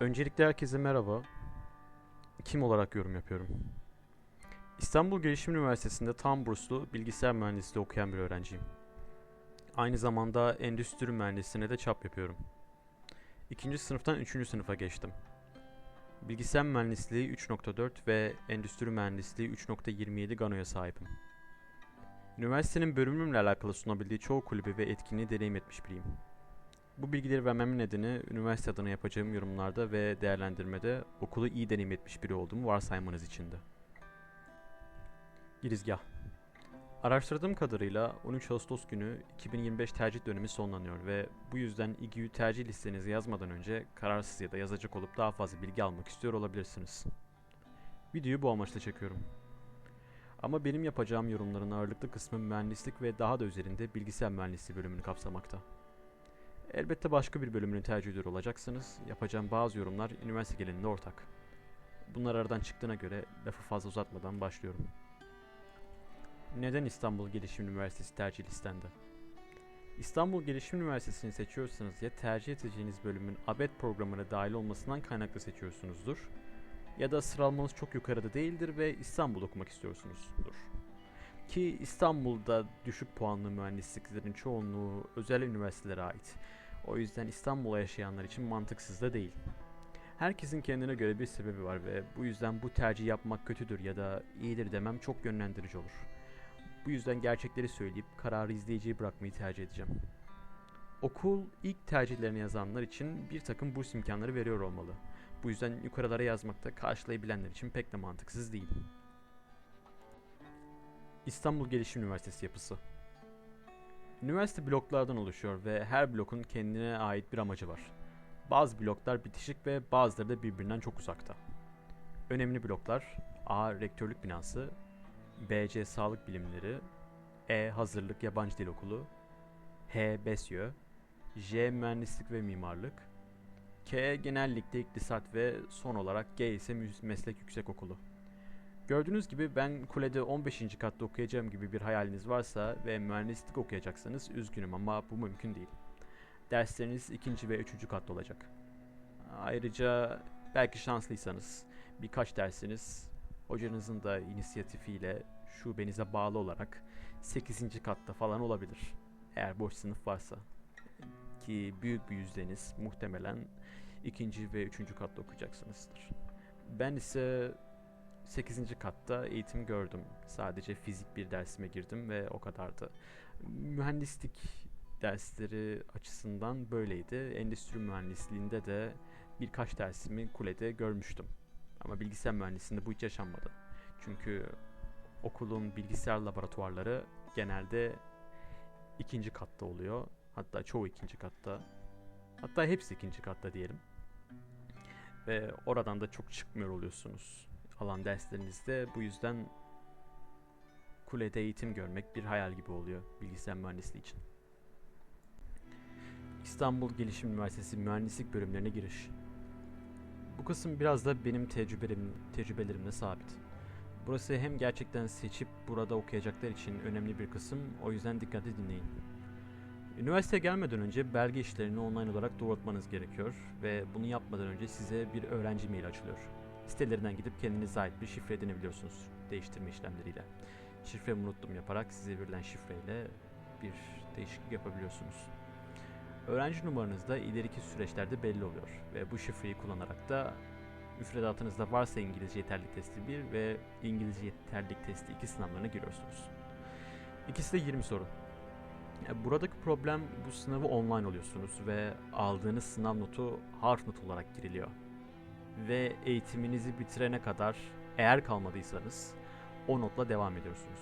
Öncelikle herkese merhaba. Kim olarak yorum yapıyorum? İstanbul Gelişim Üniversitesi'nde tam burslu bilgisayar mühendisliği okuyan bir öğrenciyim. Aynı zamanda endüstri mühendisliğine de çap yapıyorum. İkinci sınıftan üçüncü sınıfa geçtim. Bilgisayar mühendisliği 3.4 ve endüstri mühendisliği 3.27 Gano'ya sahibim. Üniversitenin bölümümle alakalı sunabildiği çoğu kulübü ve etkinliği deneyim etmiş biriyim. Bu bilgileri vermemin nedeni üniversite adına yapacağım yorumlarda ve değerlendirmede okulu iyi deneyim etmiş biri olduğumu varsaymanız içindi. Girizgah Araştırdığım kadarıyla 13 Ağustos günü 2025 tercih dönemi sonlanıyor ve bu yüzden İGÜ tercih listenizi yazmadan önce kararsız ya da yazacak olup daha fazla bilgi almak istiyor olabilirsiniz. Videoyu bu amaçla çekiyorum. Ama benim yapacağım yorumların ağırlıklı kısmı mühendislik ve daha da üzerinde bilgisayar mühendisliği bölümünü kapsamakta. Elbette başka bir bölümünü tercih ediyor olacaksınız. Yapacağım bazı yorumlar üniversite genelinde ortak. Bunlar aradan çıktığına göre lafı fazla uzatmadan başlıyorum. Neden İstanbul Gelişim Üniversitesi tercih listendi? İstanbul Gelişim Üniversitesi'ni seçiyorsanız ya tercih edeceğiniz bölümün ABET programına dahil olmasından kaynaklı seçiyorsunuzdur ya da sıralamanız çok yukarıda değildir ve İstanbul okumak istiyorsunuzdur. Ki İstanbul'da düşük puanlı mühendisliklerin çoğunluğu özel üniversitelere ait. O yüzden İstanbul'a yaşayanlar için mantıksız da değil. Herkesin kendine göre bir sebebi var ve bu yüzden bu tercih yapmak kötüdür ya da iyidir demem çok yönlendirici olur. Bu yüzden gerçekleri söyleyip kararı izleyiciye bırakmayı tercih edeceğim. Okul ilk tercihlerini yazanlar için bir takım burs imkanları veriyor olmalı. Bu yüzden yukarılara yazmakta karşılayabilenler için pek de mantıksız değil. İstanbul Gelişim Üniversitesi yapısı Üniversite bloklardan oluşuyor ve her blokun kendine ait bir amacı var. Bazı bloklar bitişik ve bazıları da birbirinden çok uzakta. Önemli bloklar A. Rektörlük binası B.C. Sağlık Bilimleri E. Hazırlık Yabancı Dil Okulu H. BESYÖ J. Mühendislik ve Mimarlık K. Genellikle İktisat ve son olarak G ise Meslek Yüksek Okulu. Gördüğünüz gibi ben kulede 15. katta okuyacağım gibi bir hayaliniz varsa ve mühendislik okuyacaksanız üzgünüm ama bu mümkün değil. Dersleriniz ikinci ve üçüncü katta olacak. Ayrıca belki şanslıysanız birkaç dersiniz hocanızın da inisiyatifiyle şubenize bağlı olarak 8. katta falan olabilir. Eğer boş sınıf varsa. Ki büyük bir yüzdeniz muhtemelen ikinci ve üçüncü katta okuyacaksınızdır. Ben ise 8. katta eğitim gördüm. Sadece fizik bir dersime girdim ve o kadardı. Mühendislik dersleri açısından böyleydi. Endüstri mühendisliğinde de birkaç dersimi kulede görmüştüm. Ama bilgisayar mühendisliğinde bu hiç yaşanmadı. Çünkü okulun bilgisayar laboratuvarları genelde ikinci katta oluyor. Hatta çoğu ikinci katta. Hatta hepsi ikinci katta diyelim. Ve oradan da çok çıkmıyor oluyorsunuz alan derslerinizde. Bu yüzden kulede eğitim görmek bir hayal gibi oluyor bilgisayar mühendisliği için. İstanbul Gelişim Üniversitesi Mühendislik bölümlerine giriş. Bu kısım biraz da benim tecrübelerim, tecrübelerimle sabit. Burası hem gerçekten seçip burada okuyacaklar için önemli bir kısım, o yüzden dikkatli dinleyin. Üniversiteye gelmeden önce belge işlerini online olarak doğrultmanız gerekiyor ve bunu yapmadan önce size bir öğrenci mail açılıyor. Sitelerinden gidip kendinize ait bir şifre edinebiliyorsunuz değiştirme işlemleriyle. Şifremi unuttum yaparak size verilen şifreyle bir değişiklik yapabiliyorsunuz. Öğrenci numaranız da ileriki süreçlerde belli oluyor ve bu şifreyi kullanarak da müfredatınızda varsa İngilizce yeterlilik testi 1 ve İngilizce yeterlilik testi 2 sınavlarına giriyorsunuz. İkisi de 20 soru. Buradaki problem bu sınavı online oluyorsunuz ve aldığınız sınav notu harf not olarak giriliyor. Ve eğitiminizi bitirene kadar eğer kalmadıysanız o notla devam ediyorsunuz.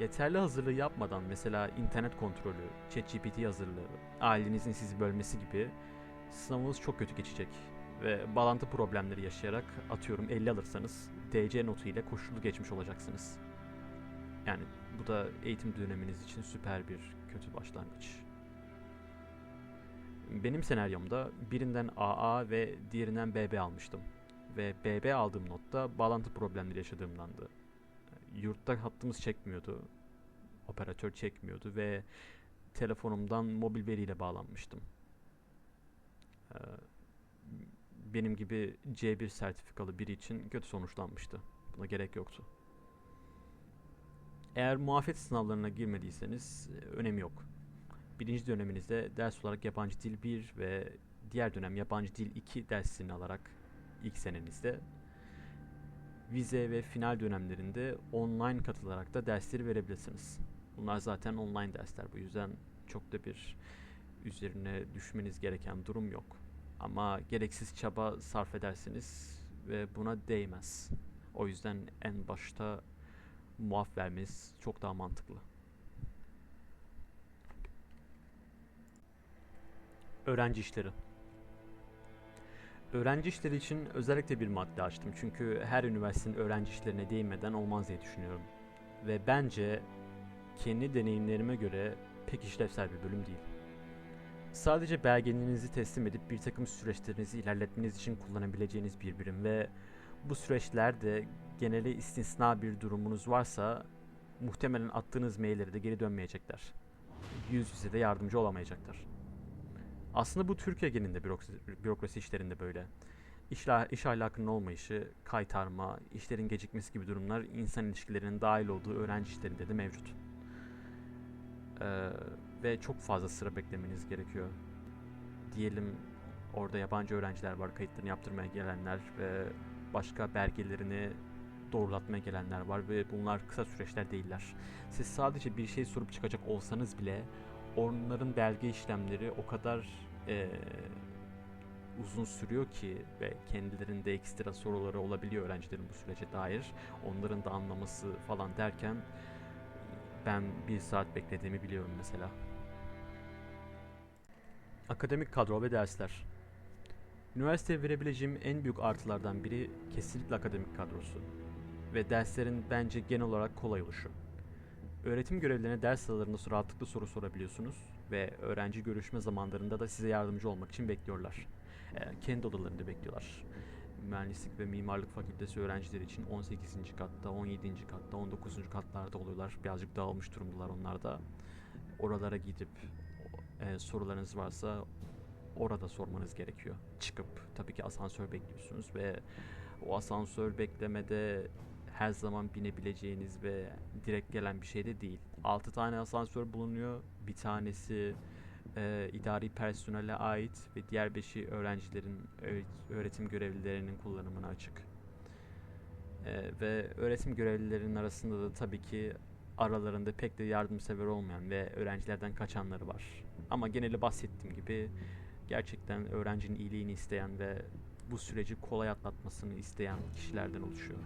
Yeterli hazırlığı yapmadan mesela internet kontrolü, ChatGPT hazırlığı, ailenizin sizi bölmesi gibi sınavınız çok kötü geçecek ve bağlantı problemleri yaşayarak atıyorum 50 alırsanız DC notu ile koşullu geçmiş olacaksınız. Yani bu da eğitim döneminiz için süper bir kötü başlangıç. Benim senaryomda birinden AA ve diğerinden BB almıştım. Ve BB aldığım notta bağlantı problemleri yaşadığımdandı. Yurtta hattımız çekmiyordu. Operatör çekmiyordu ve telefonumdan mobil veriyle bağlanmıştım. benim gibi C1 sertifikalı biri için kötü sonuçlanmıştı. Buna gerek yoktu. Eğer muafiyet sınavlarına girmediyseniz e, önemi yok. Birinci döneminizde ders olarak yabancı dil 1 ve diğer dönem yabancı dil 2 dersini alarak ilk senenizde vize ve final dönemlerinde online katılarak da dersleri verebilirsiniz. Bunlar zaten online dersler. Bu yüzden çok da bir üzerine düşmeniz gereken durum yok. Ama gereksiz çaba sarf edersiniz ve buna değmez. O yüzden en başta muaf vermeniz çok daha mantıklı. Öğrenci işleri. Öğrenci işleri için özellikle bir madde açtım. Çünkü her üniversitenin öğrenci işlerine değinmeden olmaz diye düşünüyorum. Ve bence kendi deneyimlerime göre pek işlevsel bir bölüm değil. Sadece belgelerinizi teslim edip bir takım süreçlerinizi ilerletmeniz için kullanabileceğiniz bir birim ve bu süreçlerde geneli istisna bir durumunuz varsa muhtemelen attığınız mailleri de geri dönmeyecekler. Yüz yüze de yardımcı olamayacaklar. Aslında bu Türkiye genelinde bürokrasi, bürokrasi işlerinde böyle. İşla, iş ahlakının olmayışı, kaytarma, işlerin gecikmesi gibi durumlar insan ilişkilerinin dahil olduğu öğrenci işlerinde de mevcut. Ee, ve çok fazla sıra beklemeniz gerekiyor. Diyelim orada yabancı öğrenciler var, kayıtlarını yaptırmaya gelenler ve başka belgelerini doğrulatmaya gelenler var ve bunlar kısa süreçler değiller. Siz sadece bir şey sorup çıkacak olsanız bile onların belge işlemleri o kadar eee, uzun sürüyor ki ve kendilerinde ekstra soruları olabiliyor öğrencilerin bu sürece dair. Onların da anlaması falan derken ben bir saat beklediğimi biliyorum mesela. Akademik kadro ve dersler. Üniversiteye verebileceğim en büyük artılardan biri kesinlikle akademik kadrosu ve derslerin bence genel olarak kolay oluşu. Öğretim görevlilerine ders aralarında rahatlıkla soru sorabiliyorsunuz ve öğrenci görüşme zamanlarında da size yardımcı olmak için bekliyorlar. Ee, kendi odalarında bekliyorlar. Mühendislik ve Mimarlık Fakültesi öğrencileri için 18. katta, 17. katta, 19. katlarda oluyorlar. Birazcık dağılmış durumdalar onlar da. Oralara gidip e, sorularınız varsa orada sormanız gerekiyor. Çıkıp tabii ki asansör bekliyorsunuz ve o asansör beklemede her zaman binebileceğiniz ve direkt gelen bir şey de değil. 6 tane asansör bulunuyor. Bir tanesi e, idari personele ait ve diğer beşi öğrencilerin, öğ- öğretim görevlilerinin kullanımına açık. E, ve öğretim görevlilerinin arasında da tabii ki aralarında pek de yardımsever olmayan ve öğrencilerden kaçanları var. Ama geneli bahsettiğim gibi gerçekten öğrencinin iyiliğini isteyen ve bu süreci kolay atlatmasını isteyen kişilerden oluşuyor.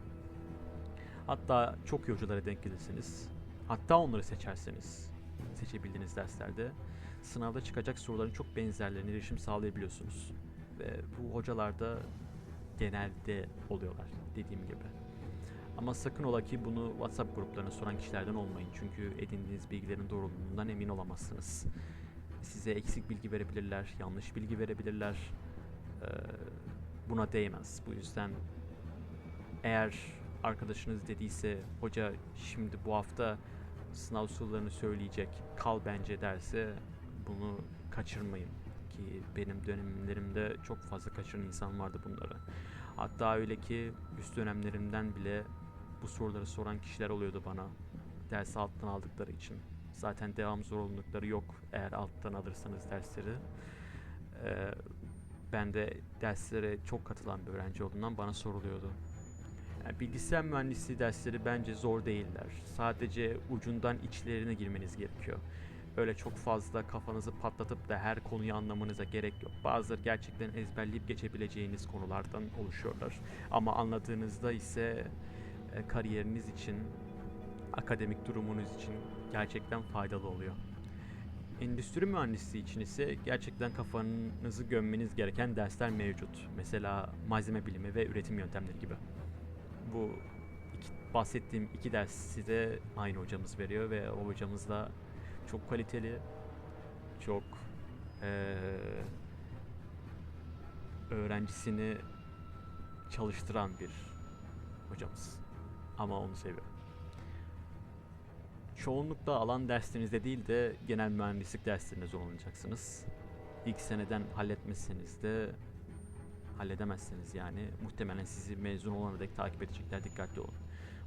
Hatta çok iyi hocalara denk gelirseniz, hatta onları seçerseniz, seçebildiğiniz derslerde sınavda çıkacak soruların çok benzerlerine erişim sağlayabiliyorsunuz. Ve bu hocalar da genelde oluyorlar dediğim gibi. Ama sakın ola ki bunu WhatsApp gruplarına soran kişilerden olmayın. Çünkü edindiğiniz bilgilerin doğruluğundan emin olamazsınız. Size eksik bilgi verebilirler, yanlış bilgi verebilirler. Ee, buna değmez. Bu yüzden eğer arkadaşınız dediyse hoca şimdi bu hafta sınav sorularını söyleyecek kal bence derse bunu kaçırmayın ki benim dönemlerimde çok fazla kaçıran insan vardı bunları. Hatta öyle ki üst dönemlerimden bile bu soruları soran kişiler oluyordu bana ders alttan aldıkları için. Zaten devam zorunlulukları yok eğer alttan alırsanız dersleri. Ee, ben de derslere çok katılan bir öğrenci olduğundan bana soruluyordu. Yani bilgisayar mühendisliği dersleri bence zor değiller. Sadece ucundan içlerine girmeniz gerekiyor. Öyle çok fazla kafanızı patlatıp da her konuyu anlamanıza gerek yok. Bazıları gerçekten ezberleyip geçebileceğiniz konulardan oluşuyorlar. Ama anladığınızda ise e, kariyeriniz için, akademik durumunuz için gerçekten faydalı oluyor. Endüstri mühendisliği için ise gerçekten kafanızı gömmeniz gereken dersler mevcut. Mesela malzeme bilimi ve üretim yöntemleri gibi. Bu iki, bahsettiğim iki dersi de aynı hocamız veriyor ve o hocamız da çok kaliteli, çok eee, öğrencisini çalıştıran bir hocamız. Ama onu seviyorum. Çoğunlukla alan derslerinizde değil de genel mühendislik derslerinde zorlanacaksınız. İlk seneden halletmezseniz de halledemezseniz yani muhtemelen sizi mezun olana dek takip edecekler dikkatli olun.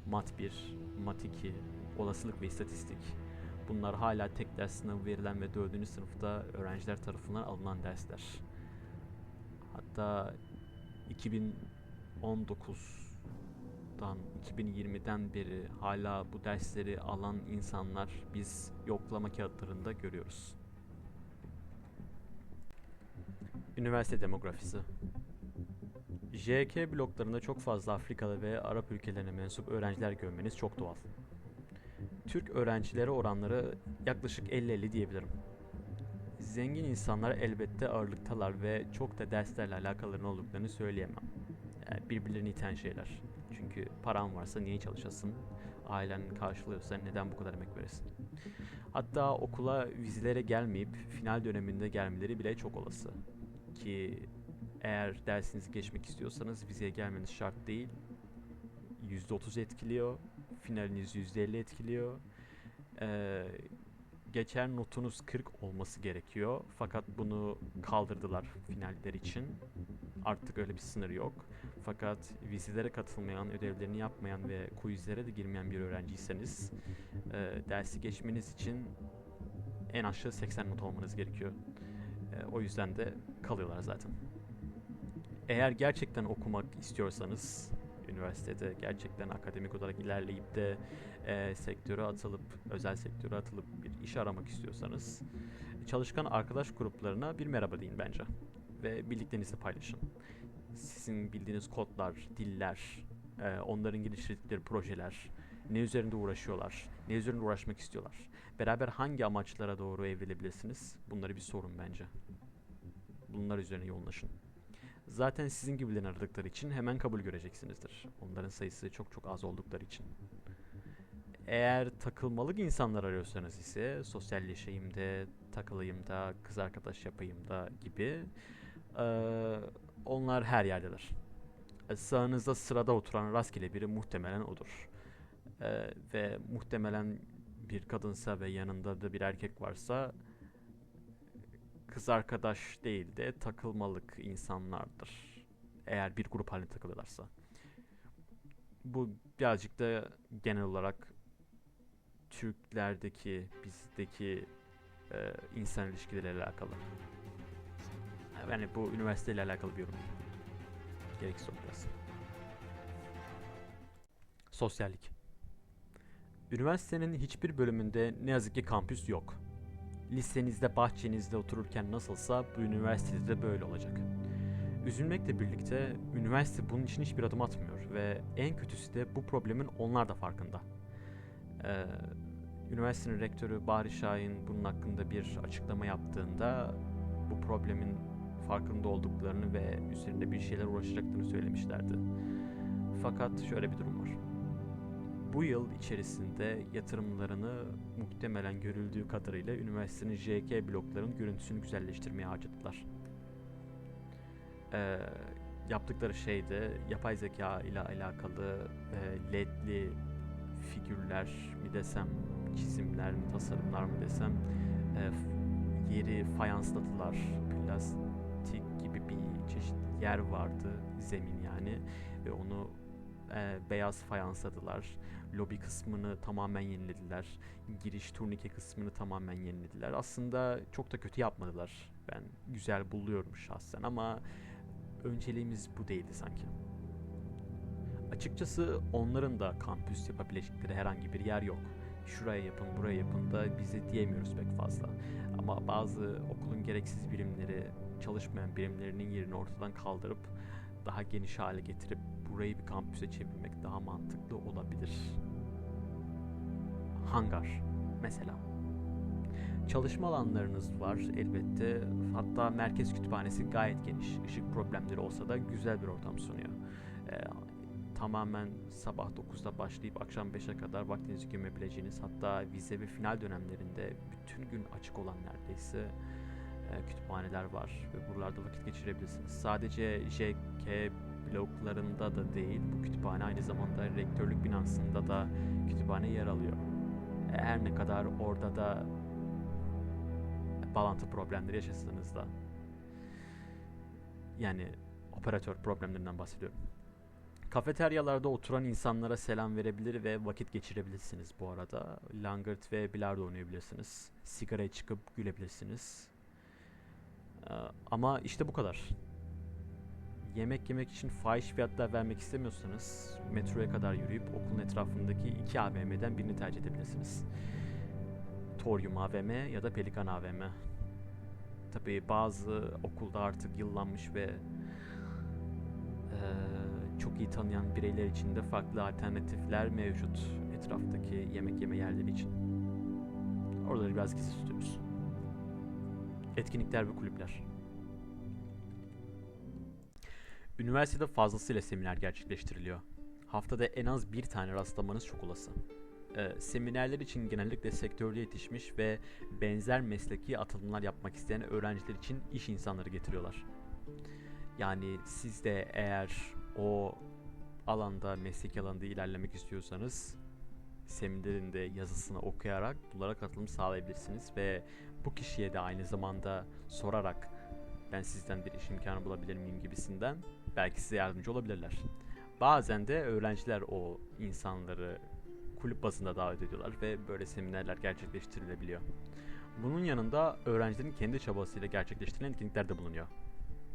Mat 1, Mat 2, olasılık ve istatistik. Bunlar hala tek ders sınavı verilen ve 4. sınıfta öğrenciler tarafından alınan dersler. Hatta 2019'dan 2020'den beri hala bu dersleri alan insanlar biz yoklama kağıtlarında görüyoruz. Üniversite demografisi JK bloklarında çok fazla Afrikalı ve Arap ülkelerine mensup öğrenciler görmeniz çok doğal. Türk öğrencilere oranları yaklaşık 50-50 diyebilirim. Zengin insanlar elbette ağırlıktalar ve çok da derslerle alakalarının olduklarını söyleyemem. Yani birbirlerini iten şeyler. Çünkü paran varsa niye çalışasın? Ailen karşılıyorsa neden bu kadar emek veresin? Hatta okula vizelere gelmeyip final döneminde gelmeleri bile çok olası. Ki eğer dersinizi geçmek istiyorsanız vizeye gelmeniz şart değil. %30 etkiliyor. Finaliniz %50 etkiliyor. Ee, geçer notunuz 40 olması gerekiyor. Fakat bunu kaldırdılar finaller için. Artık öyle bir sınır yok. Fakat vizelere katılmayan, ödevlerini yapmayan ve quizlere de girmeyen bir öğrenciyseniz e, dersi geçmeniz için en aşağı 80 not olmanız gerekiyor. E, o yüzden de kalıyorlar zaten. Eğer gerçekten okumak istiyorsanız üniversitede gerçekten akademik olarak ilerleyip de e, sektöre atılıp özel sektöre atılıp bir iş aramak istiyorsanız çalışkan arkadaş gruplarına bir merhaba deyin bence ve bildiklerinizi paylaşın. Sizin bildiğiniz kodlar, diller, e, onların geliştirdikleri projeler, ne üzerinde uğraşıyorlar, ne üzerinde uğraşmak istiyorlar. Beraber hangi amaçlara doğru evrilebilirsiniz? Bunları bir sorun bence. Bunlar üzerine yoğunlaşın. Zaten sizin gibilerini aradıkları için hemen kabul göreceksinizdir. Onların sayısı çok çok az oldukları için. Eğer takılmalık insanlar arıyorsanız ise sosyalleşeyim de, takılayım da, kız arkadaş yapayım da gibi ee, onlar her yerdeler. E, sağınızda sırada oturan rastgele biri muhtemelen odur. Ee, ve muhtemelen bir kadınsa ve yanında da bir erkek varsa kız arkadaş değil de takılmalık insanlardır. Eğer bir grup halinde takılırlarsa. Bu birazcık da genel olarak Türklerdeki, bizdeki e, insan ilişkileriyle alakalı. Yani bu üniversiteyle alakalı bir yorum. Gereksiz oldu biraz. Sosyallik. Üniversitenin hiçbir bölümünde ne yazık ki kampüs yok. Lisenizde, bahçenizde otururken nasılsa bu üniversitede de böyle olacak. Üzülmekle birlikte üniversite bunun için hiçbir adım atmıyor ve en kötüsü de bu problemin onlar da farkında. Ee, üniversitenin rektörü Bahri Şahin bunun hakkında bir açıklama yaptığında bu problemin farkında olduklarını ve üzerinde bir şeyler uğraşacaklarını söylemişlerdi. Fakat şöyle bir durum var. Bu yıl içerisinde yatırımlarını muhtemelen görüldüğü kadarıyla üniversitenin JK blokların görüntüsünü güzelleştirmeye harcadılar. Ee, yaptıkları şey de yapay zeka ile alakalı e, ledli figürler mi desem, çizimler mi, tasarımlar mı desem e, yeri fayansladılar. Plastik gibi bir çeşit yer vardı, zemin yani ve onu e, beyaz fayansladılar. Lobi kısmını tamamen yenilediler. Giriş turnike kısmını tamamen yenilediler. Aslında çok da kötü yapmadılar. Ben güzel buluyorum şahsen ama önceliğimiz bu değildi sanki. Açıkçası onların da kampüs yapabilecekleri herhangi bir yer yok. Şuraya yapın, buraya yapın da bize diyemiyoruz pek fazla. Ama bazı okulun gereksiz birimleri, çalışmayan birimlerinin yerini ortadan kaldırıp daha geniş hale getirip burayı bir kampüse çevirmek daha mantıklı olabilir. Hangar mesela. Çalışma alanlarınız var elbette. Hatta merkez kütüphanesi gayet geniş. Işık problemleri olsa da güzel bir ortam sunuyor. Ee, tamamen sabah 9'da başlayıp akşam 5'e kadar vaktinizi gömebileceğiniz hatta vize ve final dönemlerinde bütün gün açık olan neredeyse kütüphaneler var ve buralarda vakit geçirebilirsiniz. Sadece JK bloklarında da değil bu kütüphane aynı zamanda rektörlük binasında da kütüphane yer alıyor. E, her ne kadar orada da bağlantı problemleri yaşasanız da yani operatör problemlerinden bahsediyorum. Kafeteryalarda oturan insanlara selam verebilir ve vakit geçirebilirsiniz bu arada. Langırt ve bilardo oynayabilirsiniz. Sigaraya çıkıp gülebilirsiniz. Ee, ama işte bu kadar. Yemek yemek için fahiş fiyatlar vermek istemiyorsanız metroya kadar yürüyüp okulun etrafındaki iki AVM'den birini tercih edebilirsiniz. Torium AVM ya da Pelikan AVM. Tabii bazı okulda artık yıllanmış ve eee, çok iyi tanıyan bireyler için de farklı alternatifler mevcut etraftaki yemek yeme yerleri için. Oraları biraz gizli tutuyoruz. Etkinlikler ve kulüpler. Üniversitede fazlasıyla seminer gerçekleştiriliyor. Haftada en az bir tane rastlamanız çok olası. Ee, seminerler için genellikle sektörde yetişmiş ve benzer mesleki atılımlar yapmak isteyen öğrenciler için iş insanları getiriyorlar. Yani siz de eğer o alanda, mesleki alanda ilerlemek istiyorsanız seminerin de yazısını okuyarak bunlara katılım sağlayabilirsiniz ve bu kişiye de aynı zamanda sorarak ben sizden bir iş imkanı bulabilir miyim gibisinden belki size yardımcı olabilirler. Bazen de öğrenciler o insanları kulüp bazında davet ediyorlar ve böyle seminerler gerçekleştirilebiliyor. Bunun yanında öğrencilerin kendi çabasıyla gerçekleştirilen etkinlikler de bulunuyor.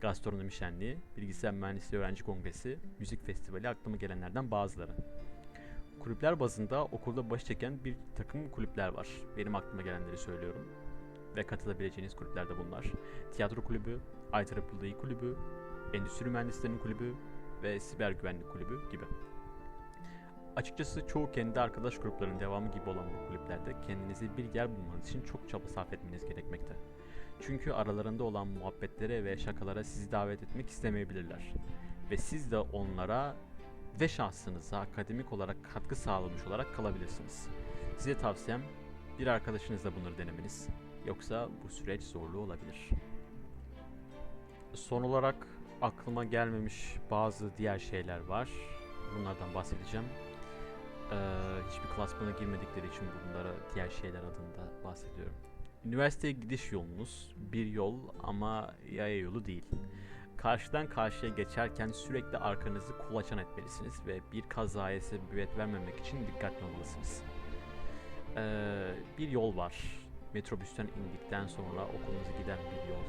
Gastronomi şenliği, bilgisayar mühendisliği öğrenci kongresi, müzik festivali aklıma gelenlerden bazıları. Kulüpler bazında okulda baş çeken bir takım kulüpler var. Benim aklıma gelenleri söylüyorum. Ve katılabileceğiniz kulüpler de bunlar. Tiyatro kulübü, IEEE kulübü, Endüstri Mühendislerinin kulübü ve Siber Güvenlik kulübü gibi. Açıkçası çoğu kendi arkadaş gruplarının devamı gibi olan bu kulüplerde kendinize bir yer bulmanız için çok çaba sarf etmeniz gerekmekte. Çünkü aralarında olan muhabbetlere ve şakalara sizi davet etmek istemeyebilirler. Ve siz de onlara ve şahsınıza akademik olarak katkı sağlamış olarak kalabilirsiniz. Size tavsiyem bir arkadaşınızla bunları denemeniz. Yoksa bu süreç zorlu olabilir. Son olarak aklıma gelmemiş bazı diğer şeyler var. Bunlardan bahsedeceğim. Ee, hiçbir klasmana girmedikleri için bunlara diğer şeyler adında bahsediyorum. Üniversiteye gidiş yolunuz bir yol ama yaya yolu değil. Karşıdan karşıya geçerken sürekli arkanızı kulaçan etmelisiniz ve bir kazaya sebebiyet vermemek için dikkatli olmalısınız. Ee, bir yol var. Metrobüsten indikten sonra okulunuza giden bir yol.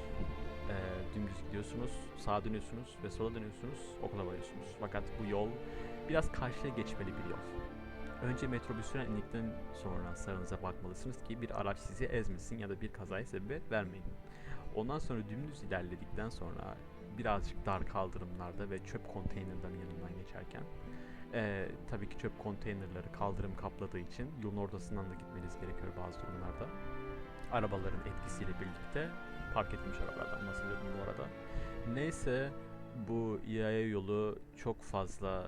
Ee, dümdüz gidiyorsunuz, sağa dönüyorsunuz ve sola dönüyorsunuz, okula varıyorsunuz. Fakat bu yol biraz karşıya geçmeli bir yol. Önce metrobüsten indikten sonra sağınıza bakmalısınız ki bir araç sizi ezmesin ya da bir kazaya sebebiyet vermeyin. Ondan sonra dümdüz ilerledikten sonra birazcık dar kaldırımlarda ve çöp konteynerlerinin yanından geçerken ee, tabii ki çöp konteynerleri kaldırım kapladığı için yolun ortasından da gitmeniz gerekiyor bazı durumlarda. Arabaların etkisiyle birlikte park etmiş arabalardan bahsediyorum bu arada. Neyse bu yaya yolu çok fazla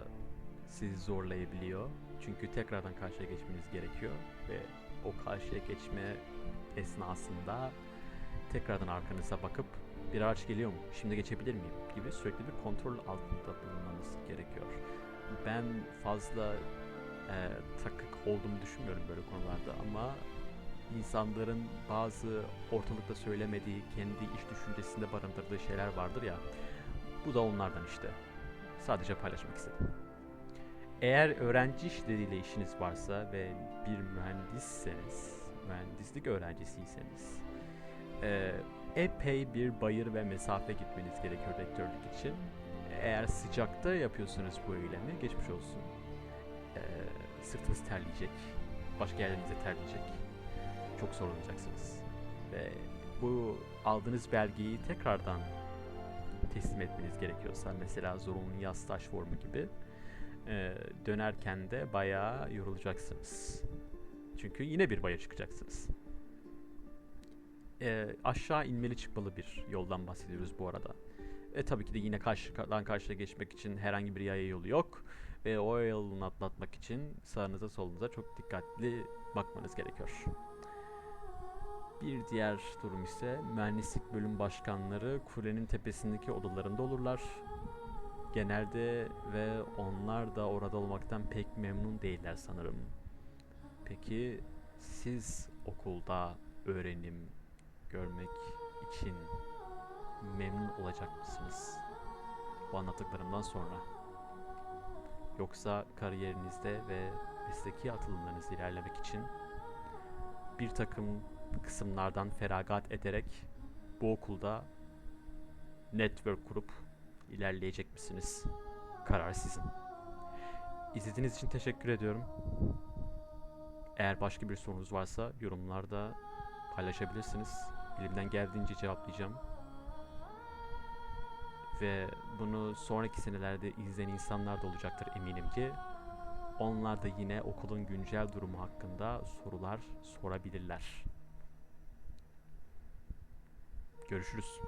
sizi zorlayabiliyor. Çünkü tekrardan karşıya geçmeniz gerekiyor ve o karşıya geçme esnasında tekrardan arkanıza bakıp bir araç geliyor mu? Şimdi geçebilir miyim? gibi sürekli bir kontrol altında bulunmanız gerekiyor. Ben fazla e, takık olduğumu düşünmüyorum böyle konularda ama insanların bazı ortalıkta söylemediği, kendi iş düşüncesinde barındırdığı şeyler vardır ya. Bu da onlardan işte. Sadece paylaşmak istedim. Eğer öğrenci işleriyle işiniz varsa ve bir mühendisseniz, mühendislik öğrencisiyseniz e, epey bir bayır ve mesafe gitmeniz gerekiyor rektörlük için. Eğer sıcakta yapıyorsunuz bu eylemi geçmiş olsun. E, sırtınız terleyecek, başka yerlerinize terleyecek. Çok zorlanacaksınız. Ve bu aldığınız belgeyi tekrardan teslim etmeniz gerekiyorsa mesela zorunlu yaz staj formu gibi e, dönerken de bayağı yorulacaksınız. Çünkü yine bir bayır çıkacaksınız. E, aşağı inmeli çıkmalı bir yoldan bahsediyoruz bu arada. E tabii ki de yine karşıdan karşıya geçmek için herhangi bir yaya yolu yok. Ve o yolunu atlatmak için sağınıza solunuza çok dikkatli bakmanız gerekiyor. Bir diğer durum ise mühendislik bölüm başkanları kulenin tepesindeki odalarında olurlar. Genelde ve onlar da orada olmaktan pek memnun değiller sanırım. Peki siz okulda öğrenim görmek için memnun olacak mısınız? bu anlattıklarımdan sonra. Yoksa kariyerinizde ve mesleki atılımlarınızda ilerlemek için bir takım kısımlardan feragat ederek bu okulda network kurup ilerleyecek misiniz? Karar sizin. İzlediğiniz için teşekkür ediyorum. Eğer başka bir sorunuz varsa yorumlarda paylaşabilirsiniz. Elimden geldiğince cevaplayacağım. Ve bunu sonraki senelerde izleyen insanlar da olacaktır eminim ki. Onlar da yine okulun güncel durumu hakkında sorular sorabilirler. Görüşürüz.